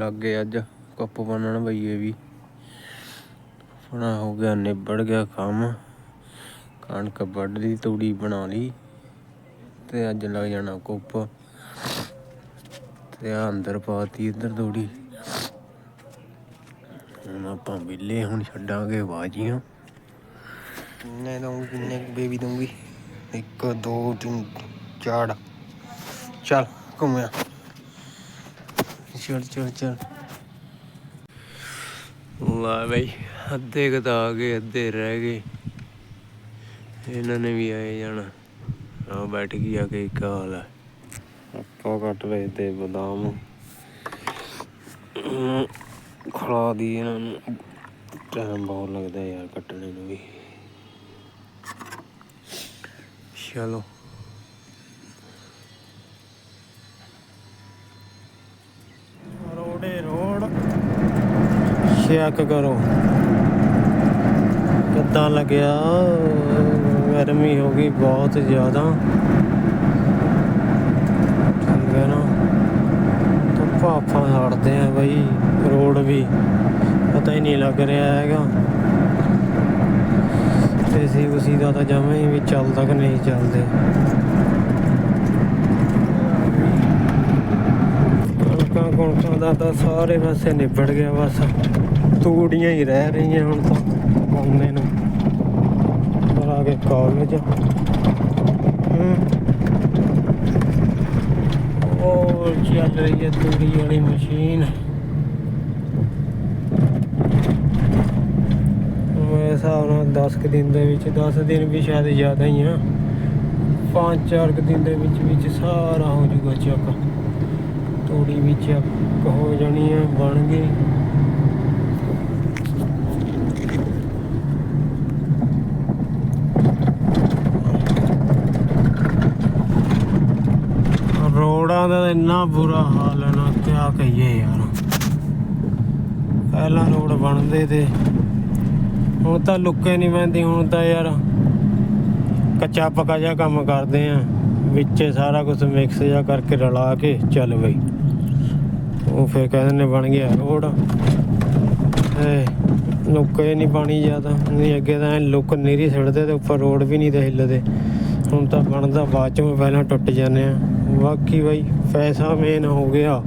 ਬਈ ਲੱਗ ਗਏ ਅੱਜ, ਕੱਪ ਬੰਨਣ ਬਈਏ ਵੀ। ਆਪਣਾ ਹੋ ਗਿਆ, ਨਿਬੜ ਗਿਆ ਕੰਮ। ਕਣਕ ਵੱਢ ਲਈ ਤੂੜੀ ਬਣਾ ਲਈ। ਤੇ ਅੱਜ ਲੱਗ ਜਾਣਾ ਕੁੱਪ। ਤੇ ਆ ਅੰਦਰ ਪਾਤੀ ਇੱਧਰ ਤੂੜੀ। ਹੁਣ ਆਪਾਂ ਵਿਲੇ ਹੁਣ ਛੱਡਾਂਗੇ ਬਾਜੀਆਂ। ਕਿੰਨੇ ਦਊਂਗੀ, ਕਿੰਨੇ ਬੇਬੀ ਦਊਂਗੀ? 1 2 3 4 ਚੱਲ ਘੁੰਮਿਆ ਚਲ ਚਲ ਚਲ। ਲਾ ਬਈ ਅੱਧੇ ਕੁ ਤਾਂ ਆ ਗਏ ਅੱਧੇ ਰਹਿ ਗਏ। ਇਹਨਾਂ ਨੇ ਵੀ ਆਏ ਜਾਣਾ। ਆ ਬੈਠ ਗਈ ਆ ਕੇ ਇੱਕ ਹਾਲ ਹੈ ਆਪਾਂ ਕੱਟ ਰਹੇ ਤੇ ਬਦਾਮ। ਖਲਾ ਦੀ ਇਹਨਾਂ ਨੂੰ। ਟਾਈਮ ਬਹੁਤ ਲੱਗਦਾ ਯਾਰ ਕੱਟਣੇ ਨੂੰ ਵੀ। ਚਲੋ ਰੋੜੇ ਰੋਡ ਚੈੱਕ ਕਰੋ। ਕਿੱਦਾਂ ਲੱਗਿਆ? ਗਰਮੀ ਹੋ ਗਈ ਬਹੁਤ ਜ਼ਿਆਦਾ। ਠੀਕ ਹੈ ਨਾ? ਧੁੱਪਾਂ ਆਪਾਂ ਹੜਦੇ ਆ ਬਈ, ਰੋਡ ਵੀ। ਪਤਾ ਹੀ ਨਹੀਂ ਲੱਗ ਰਿਹਾ ਹੈਗਾ। ਤੇ ਸੀ ਉਸੀ ਦਾ ਤਾਂ ਜਮਾਂ ਹੀ ਵੀ ਚੱਲਦਾ ਕਿ ਨਹੀਂ ਚੱਲਦੇ। ਕਣਕਾਂ ਕੁਣਕਾਂ ਦਾ ਤਾਂ ਸਾਰੇ ਪਾਸੇ ਨਿਬੜ ਗਿਆ ਬਸ। ਤੂੜੀਆਂ ਹੀ ਰਹਿ ਰਹੀਆਂ ਹੁਣ ਤਾਂ ਆਉਂਦੇ ਨੂੰ। ਪਰ ਆ ਕੇ ਕਾਲਜ ਉਹ ਚੱਲ ਰਹੀ ਹੈ ਤੂੜੀ ਵਾਲੀ ਮਸ਼ੀਨ? ਮੇਰੇ ਹਿਸਾਬ ਨਾਲ 10 ਕੁ ਦਿਨ ਦੇ ਵਿੱਚ 10 ਦਿਨ ਵੀ ਸ਼ਾਇਦ ਜ਼ਿਆਦਾ ਹੀ ਆ। 5-4 ਕੁ ਦਿਨ ਦੇ ਵਿੱਚ ਵਿੱਚ ਸਾਰਾ ਹੋ ਜਾਊਗਾ ਚੱਕ। ਤੂੜੀ ਵੀ ਚੱਕ ਹੋ ਜਾਣੀ ਆ, ਬਣ ਗਈ ਰੋਡਾਂ ਦਾ ਇੰਨਾ ਬੁਰਾ ਹਾਲ ਹੈ ਨਾ ਕਿਆ ਕਹੀਏ ਯਾਰ। ਪਹਿਲਾਂ ਰੋਡ ਬਣਦੇ ਤੇ ਹੁਣ ਤਾਂ ਲੁੱਕੇ ਨਹੀਂ ਪੈਂਦੀ ਹੁਣ ਤਾਂ ਯਾਰ ਕੱਚਾ ਪੱਕਾ ਜਿਹਾ ਕੰਮ ਕਰਦੇ ਆ। ਵਿੱਚ ਸਾਰਾ ਕੁਝ ਮਿਕਸ ਜਿਹਾ ਕਰਕੇ ਰਲਾ ਕੇ ਚੱਲ ਬਈ। ਉਹ ਫਿਰ ਕਹਿੰਦੇ ਨੇ ਬਣ ਗਿਆ ਰੋਡ। ਏ ਲੁੱਕੇ ਨਹੀਂ ਪਾਣੀ ਜ਼ਿਆਦਾ। ਨਹੀਂ, ਅੱਗੇ ਤਾਂ ਲੁੱਕ ਨੀਰੀ ਛੱਡਦੇ ਤੇ ਉੱਪਰ ਰੋਡ ਵੀ ਨਹੀਂ ਤੇ ਹਿੱਲਦੇ। ਹੁਣ ਤਾਂ ਬਣਦਾ ਬਾਅਦ ਚੋਂ, ਪਹਿਲਾਂ ਟੁੱਟ ਜਾਂਦੇ ਆ। ਬਾਕੀ ਬਈ ਪੈਸਾ ਮੇਨ ਹੋ ਗਿਆ।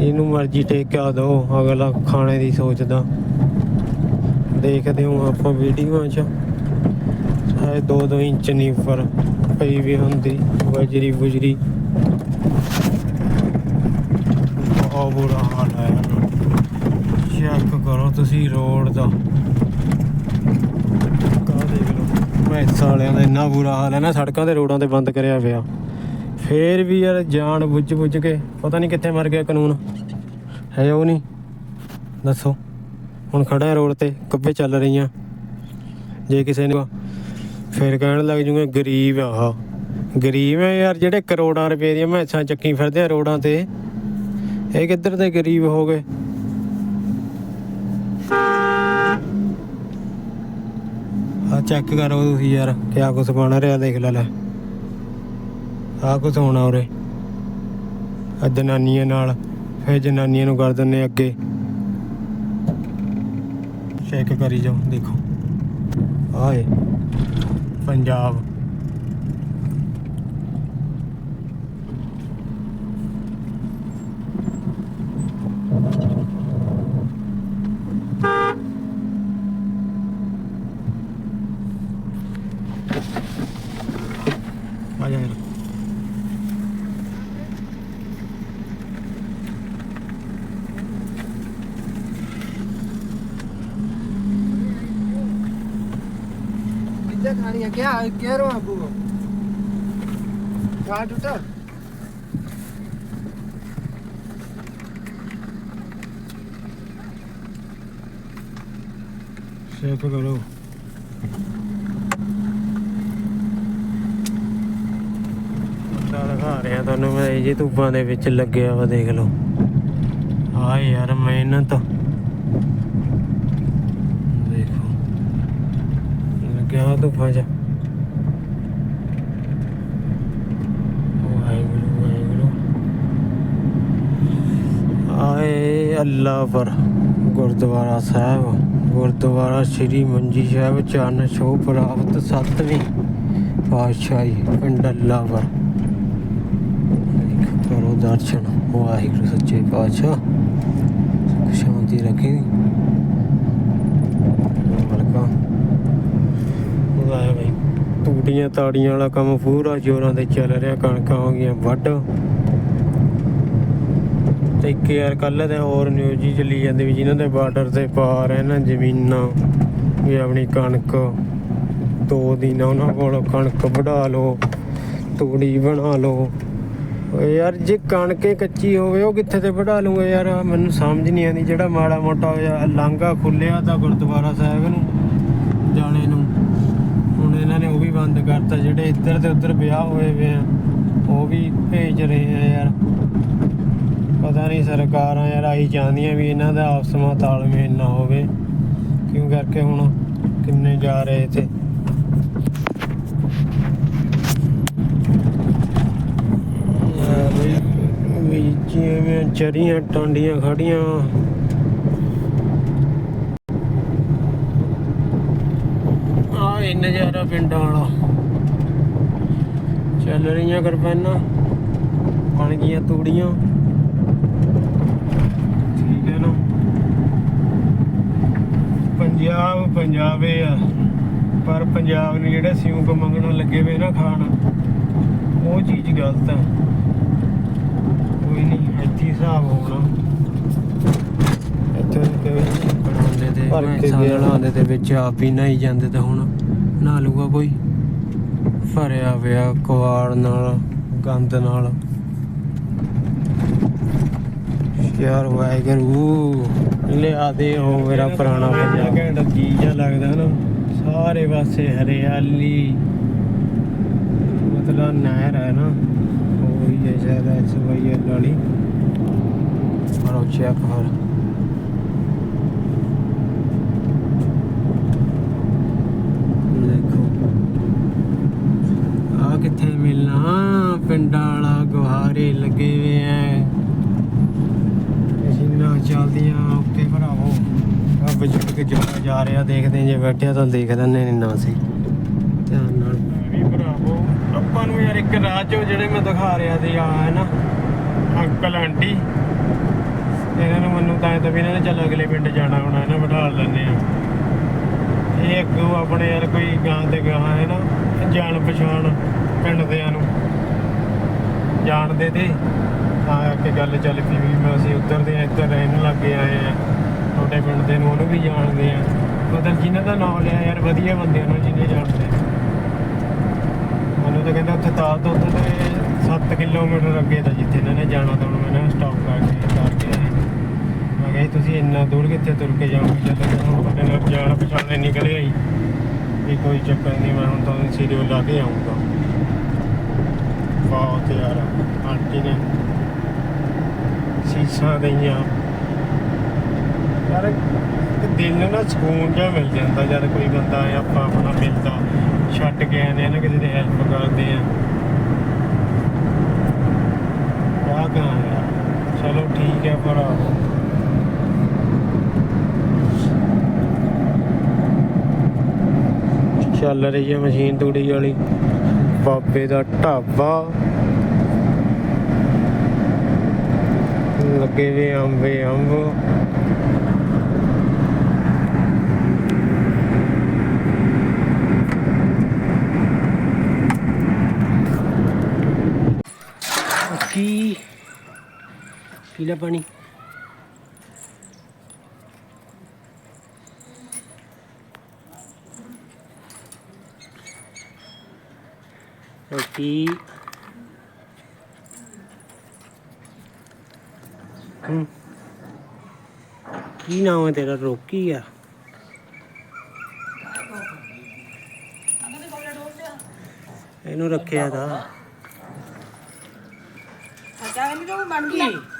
ਇਹਨੂੰ ਮਰਜ਼ੀ ਟੇਕਿਆ ਦੋ, ਅਗਲਾ ਖਾਣੇ ਦੀ ਸੋਚਦਾ। ਦੇਖਦੇ ਹਾਂ ਆਪਾਂ ਵੀਡੀਓਆਂ 'ਚ। ਹੈ 2-2 ਇੰਚ ਨਹੀਂ ਉੱਪਰ ਪਈ ਵੀ ਹੁੰਦੀ ਬਜਰੀ ਬੁਜਰੀ ਬਹੁਤ ਬੁਰਾ ਹਾਲ ਹੈ ਚੈੱਕ ਕਰੋ ਤੁਸੀਂ ਰੋਡ ਦਾ। ਕਾ ਦੇਖ ਲਓ। ਮੈਸਾਂ ਵਾਲਿਆਂ ਦਾ ਇੰਨਾ ਬੁਰਾ ਹਾਲ ਹੈ ਨਾ, ਸੜਕਾਂ ਤੇ ਰੋਡਾਂ ਤੇ ਬੰਦ ਕਰਿਆ ਪਿਆ। ਫੇਰ ਵੀ ਯਾਰ ਜਾਣ ਬੁੱਝ ਬੁੱਝ ਕੇ, ਪਤਾ ਨਹੀਂ ਕਿੱਥੇ ਮਰ ਗਿਆ ਕਾਨੂੰਨ। ਹੈ ਉਹ ਨਹੀਂ। ਦੱਸੋ। ਹੁਣ ਖੜਾ ਰੋਡ ਤੇ ਕੱਬੇ ਚੱਲ ਰਹੀਆਂ। ਜੇ ਕਿਸੇ ਨੇ ਫਿਰ ਕਹਿਣ ਲੱਗ ਜੂਗੇ, ਗਰੀਬ ਆ ਆਹ। ਗਰੀਬ ਹੈ ਯਾਰ, ਜਿਹੜੇ ਕਰੋੜਾਂ ਰੁਪਏ ਦੀਆਂ ਮੈਸਾਂ ਚੱਕੀ ਫਿਰਦੇ ਆ ਰੋਡਾਂ ਤੇ। ਇਹ ਕਿੱਧਰ ਦੇ ਗਰੀਬ ਹੋ ਗਏ? ਆ ਚੈੱਕ ਕਰੋ ਤੁਸੀਂ ਯਾਰ, ਕਿਆ ਕੁਛ ਬਣ ਰਿਹਾ ਦੇਖ ਲੈ ਲੈ। ਆ ਕੁਛ ਹੋਣਾ ਉਰੇ। ਆ ਜਨਾਨੀਆਂ ਨਾਲ, ਫਿਰ ਜਨਾਨੀਆਂ ਨੂੰ ਕਰ ਦਿੰਦੇ ਅੱਗੇ। ਚੈੱਕ ਕਰੀ ਜਾਓ, ਦੇਖੋ। ਆਏ ਪੰਜਾਬ ਆ ਜਾ ਯਾਰ ક્યાં કેરવા ગુવો ਤੁਹਾਨੂੰ ਮੈਂ ਇਹ ਜੀ ਧੁੱਪਾਂ ਦੇ ਵਿੱਚ ਲੱਗਿਆ ਵਾ ਦੇਖ ਲਓ ਆ ਮਿਹਨਤ ਦੇਖੋ ਲੱਗਿਆ ਧੁੱਪਾਂ 'ਚ ਆਏ ਵਾਹਿਗੁਰੂ ਗੁਰਦੁਆਰਾ ਸਾਹਿਬ। ਗੁਰਦੁਆਰਾ ਸ੍ਰੀ ਮੰਜੀ ਸਾਹਿਬ ਚੰਨ ਛੋਹ ਪ੍ਰਾਪਤ ਸਤਵੀਂ ਪਾਤਸ਼ਾਹੀ ਪਿੰਡ ਅੱਲਾਪੁਰ ਕਰੋ ਦਰਸ਼ਨ, ਵਾਹਿਗੁਰੂ ਸੱਚੇ ਪਾਤਸ਼ਾਹ। ਸੁਖ ਸ਼ਾਂਤੀ ਰੱਖੀ। ਵਰਕਾ। ਉਹਦਾ ਬਈ ਤੂੜੀਆਂ ਤਾੜੀਆਂ ਵਾਲਾ ਕੰਮ ਪੂਰਾ ਜ਼ੋਰਾਂ ਤੇ ਚੱਲ ਰਿਹਾ, ਕਣਕਾਂ ਹੋ ਗਈਆਂ ਵੱਢ। ਤੇ ਇੱਕ ਯਾਰ ਕੱਲ ਤੇ ਹੋਰ ਨਿਊਜ਼ ਹੀ ਚੱਲੀ ਜਾਂਦੀ ਵੀ ਜਿਨ੍ਹਾਂ ਦੇ ਬਾਰਡਰ ਤੇ ਪਾਰ ਹੈ ਨਾ ਜ਼ਮੀਨਾਂ, ਵੀ ਆਪਣੀ ਕਣਕ, ਦੋ ਦਿਨ ਉਹਨਾਂ ਕੋਲ ਕਣਕ ਵਢਾ ਲਓ, ਤੂੜੀ ਬਣਾ ਲਓ। ਯਾਰ ਜੇ ਕਣਕੇ ਕੱਚੀ ਹੋਵੇ, ਉਹ ਕਿੱਥੇ ਤੇ ਵਢਾ ਲੂੰਗਾ ਯਾਰ? ਮੈਨੂੰ ਸਮਝ ਨਹੀਂ ਆਉਂਦੀ, ਜਿਹੜਾ ਮਾੜਾ ਮੋਟਾ ਹੋਇਆ, ਲਾਂਘਾ ਖੁੱਲਿਆ ਤਾਂ ਗੁਰਦੁਆਰਾ ਸਾਹਿਬ ਨੂੰ, ਜਾਣੇ ਨੂੰ। ਹੁਣ ਇਹਨਾਂ ਨੇ ਉਹ ਵੀ ਬੰਦ ਕਰਤਾ, ਜਿਹੜੇ ਇੱਧਰ ਤੇ ਉੱਧਰ ਵਿਆਹ ਹੋਏ ਵੇ ਆ, ਉਹ ਵੀ ਭੇਜ ਰਹੇ ਆ ਯਾਰ। ਪਤਾ ਨਹੀਂ ਸਰਕਾਰਾਂ ਯਾਰ ਆਈ ਚਾਹੁੰਦੀਆਂ ਵੀ ਇਹਨਾਂ ਦਾ ਆਪਸ ਵਿੱਚ ਤਾਲਮੇਲ ਨਾ ਹੋਵੇ। ਕਿਉਂ ਕਰਕੇ ਹੁਣ ਕਿੰਨੇ ਜਾ ਰਹੇ ਤੇ ਵੀ- ਜਿਵੇਂ ਚਰੀਆਂ ਟਾਂਡੀਆਂ ਖੜੀਆਂ ਆ ਇਹ ਨਜ਼ਾਰਾ ਪਿੰਡਾਂ ਵਾਲਾ। ਚੱਲ ਰਹੀਆਂ ਕਿਰਪਾਨਾਂ। ਬਣ ਗਈਆਂ ਤੂੜੀਆਂ ਠੀਕ ਹੈ ਨਾ ਪੰਜਾਬ ਪੰਜਾਬੇ ਆ। ਪਰ ਪੰਜਾਬ ਨੂੰ ਜਿਹੜੇ ਸਿਉਂਕ ਮੰਗਣ ਲੱਗੇ ਵੇ ਨਾ ਖਾਣ ਉਹ ਚੀਜ਼ ਗਲਤ ਆ। ਕੋਈ ਨਹੀਂ ਇੱਥੇ ਹਿਸਾਬ ਹੋਣਾ। ਇੱਥੇ ਕੋਈ ਬਣਾਉਂਦੇ ਤੇ ਤੇ ਵਿੱਚ ਆਪ ਹੀ ਨਹਾਈ ਜਾਂਦੇ ਤੇ ਹੁਣ ਨਹਾ ਲੂਗਾ ਕੋਈ। ਭਰਿਆ ਪਿਆ ਕੁਆੜ ਨਾਲ ਗੰਦ ਨਾਲ। ਯਾਰ ਵਾਹਿਗੁਰੂ। ਲਿਆ ਦੇ, ਉਹ ਮੇਰਾ ਪੁਰਾਣਾ ਪੰਜਾਬ ਘੈਂਟ ਚੀਜ਼ ਆ ਲੱਗਦਾ ਨਾ, ਸਾਰੇ ਪਾਸੇ ਹਰਿਆਲੀ। ਮਤਲਬ ਨਹਿਰ ਹੈ ਨਾ, ਉਹ ਹੀ ਹੈ ਸ਼ਾਇਦ ਐਸ ਵਾਈ ਐਲ ਵਾਲੀ ਪਰ ਚੈੱਕ ਕਰ। ਦੇਖੋ। ਆ ਕਿੱਥੇ ਮਿਲਣਾ? ਪਿੰਡਾਂ ਵਾਲਾ ਗੁਹਾਰੇ ਲੱਗੇ ਹੋਏ ਐ ਮਸ਼ੀਨਾਂ ਚੱਲਦੀਆਂ ਆ ਬਜ਼ੁਰਗ ਜਾ ਜਾ ਰਿਹਾ, ਦੇਖਦੇ ਜੇ ਬੈਠਿਆ ਤਾਂ ਦੇਖ ਲੈਂਦੇ ਨੇ ਨਾ ਸੀ ਧਿਆਨ ਨਾਲ। ਵੀ ਭਰਾਵੋ, ਆਪਾਂ ਨੂੰ ਯਾਰ ਇੱਕ ਰਾਹ ਚੋਂ ਜਿਹੜੇ ਮੈਂ ਦਿਖਾ ਰਿਹਾ ਸੀ, ਆ, ਹੈ ਨਾ? Uncle, aunty. ਇਹਨਾਂ ਨੂੰ ਮੈਨੂੰ ਤਾਂ ਤਾਂ ਵੀ ਇਹਨਾਂ ਨੇ ਚੱਲ ਅਗਲੇ ਪਿੰਡ ਜਾਣਾ ਹੋਣਾ ਇਹਨਾਂ ਬਿਠਾ ਲੈਂਦੇ ਆ ਇਹ ਅੱਗੋਂ ਆਪਣੇ ਯਾਰ ਕੋਈ ਗਾਂ ਤੇ ਗਾਂ, ਹੈ ਨਾ? ਜਾਣ ਪਛਾਣ ਪਿੰਡ ਦਿਆਂ ਨੂੰ। ਜਾਣਦੇ ਤੇ। ਤਾਂ ਕਿ ਗੱਲ ਚੱਲ ਪਈ ਵੀ ਮੈਂ ਅਸੀਂ ਉੱਧਰ ਦੇ ਇੱਧਰ ਰਹਿਣ ਲੱਗੇ ਆਏ ਆ ਤੁਹਾਡੇ ਪਿੰਡ ਦੇ ਨੂੰ ਉਹਨੂੰ ਵੀ ਜਾਣਦੇ ਆ। ਮਤਲਬ ਜਿਨ੍ਹਾਂ ਦਾ ਨਾਮ ਲਿਆ ਯਾਰ, ਵਧੀਆ ਬੰਦੇ ਨੂੰ ਜਿਹਨੇ ਜਾਣਦੇ। ਮੈਨੂੰ ਤਾਂ ਕਹਿੰਦਾ ਉੱਥੇ ਤਾਲ ਤੋਂ ਉੱਥੇ 7 ਕਿਲੋਮੀਟਰ ਅੱਗੇ ਤਾਂ ਜਿੱਥੇ ਇਹਨਾਂ ਨੇ ਜਾਣਾ ਤਾਂ ਹੁਣ ਮੈਂ ਨਾ ਸਟਾਪ ਕਰਕੇ ਕਰਕੇ ਆਏ। ਮੈਂ ਕਿਹਾ ਜੀ, ਤੁਸੀਂ ਇੰਨਾ ਦੂਰ ਕਿੱਥੇ ਤੁਰ ਕੇ ਜਾਓਗੇ? ਜਦੋਂ ਹੁਣ ਤੁਹਾਡੇ ਨਾਲ ਜਾਣ ਪਛਾਣੇ ਨਿਕਲੇ ਆਈ ਵੀ ਕੋਈ ਚੱਕਰ ਨਹੀਂ, ਮੈਂ ਹੁਣ ਤੁਹਾਨੂੰ ਸੀਰੀਓ ਲਾ ਕੇ ਆਉਂਗਾ ਬਹੁਤ ਯਾਰ, ਆਂਟੀ ਨੇ ਸੀਸਾਂ ਦਈਆਂ। ਯਾਰ, ਇੱਕ ਦਿਲ ਨੂੰ ਨਾ ਸਕੂਨ ਜਿਹਾ ਮਿਲ ਜਾਂਦਾ ਜਦ ਕੋਈ ਬੰਦਾ ਆਪਾਂ ਆਪਣਾ ਮਿਲਦਾ, ਛੱਡ ਕੇ ਆਉਂਦੇ ਆ ਨਾ ਕਿਸੇ ਦੀ ਹੈਲਪ ਕਰਦੇ ਆ। ਆ। ਕਹਾਂ ਚਲੋ ਠੀਕ ਹੈ ਭਰਾ ਚੱਲ ਰਹੀ ਹੈ ਮਸ਼ੀਨ ਤੂੜੀ ਵਾਲੀ। ਬਾਬੇ ਦਾ ਢਾਬਾ। ਲੱਗੇ ਵੇ ਅੰਬੇ ਅੰਬ ਕੀ ਪੀਲਾ ਪਾਣੀ। ਰੋਟੀ। ਹਮ। ਕੀ ਨਾਮ ਹੈ ਤੇਰਾ? ਰੋਕੀ ਆ? ਇਹਨੂੰ ਰੱਖਿਆ ਦਾ ਅੱਛਾ ਨਹੀਂ ਬਣ ਗਈ।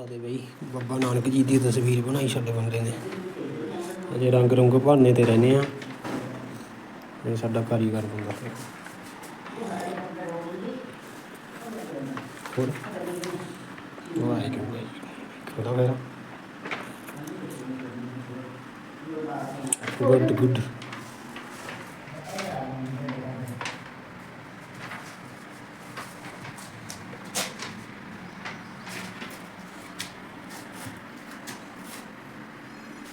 ਆਦੇ ਬਈ। ਬੱਬਾ ਨਾਨਕ ਜੀ ਦੀ ਤਸਵੀਰ ਬਣਾਈ ਸਾਡੇ ਬੰਦੇ ਨੇ। ਅਜੇ ਰੰਗ ਰੰਗ ਭਰਨੇ ਤੇ ਰਹਿੰਦੇ ਆ। ਇਹ ਸਾਡਾ ਕਾਰੀਗਰ ਬੰਦਾ। ਹੋਰ? ਵਾਹਿਗੁਰੂ। ਖੋਦਾ ਮੇਰਾ ਗੁੱਡ ਗੁੱਡ।